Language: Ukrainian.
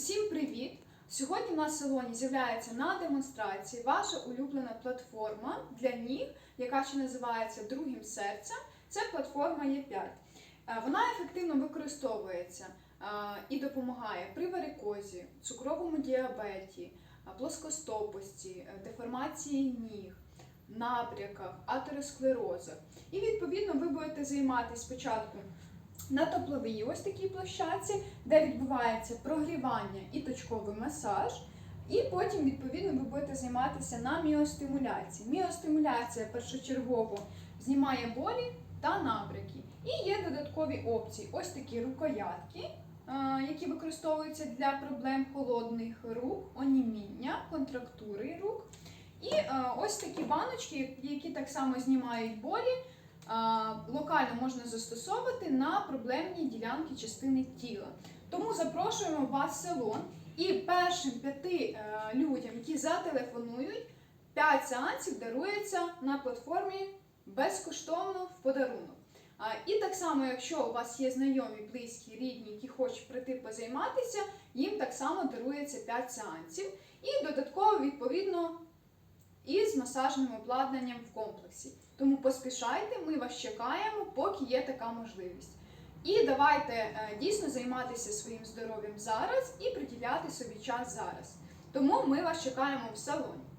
всім привіт! Сьогодні на салоні з'являється на демонстрації ваша улюблена платформа для ніг, яка ще називається другим серцем. Це платформа Е5. Е, Вона ефективно використовується е, і допомагає при варикозі, цукровому діабеті, плоскостопості, е, деформації ніг, набряках, атеросклерозах. І відповідно ви будете займатися спочатку на тепловій ось такій площадці, де відбувається прогрівання і точковий масаж. І потім, відповідно, ви будете займатися на міостимуляції. Міостимуляція першочергово знімає болі та набряки. І є додаткові опції: ось такі рукоятки, е, які використовуються для проблем холодних рук, оніміння, контрактури рук. І е, ось такі баночки, які так само знімають болі. Локально можна застосовувати на проблемні ділянки частини тіла. Тому запрошуємо вас в салон і першим п'яти е, людям, які зателефонують, 5 сеансів дарується на платформі безкоштовно в подарунок. І так само, якщо у вас є знайомі, близькі, рідні, які хочуть прийти позайматися, їм так само дарується 5 сеансів. І додатково, відповідно, масажним обладнанням в комплексі. Тому поспішайте, ми вас чекаємо, поки є така можливість. І давайте е, дійсно займатися своїм здоров'ям зараз і приділяти собі час зараз. Тому ми вас чекаємо в салоні.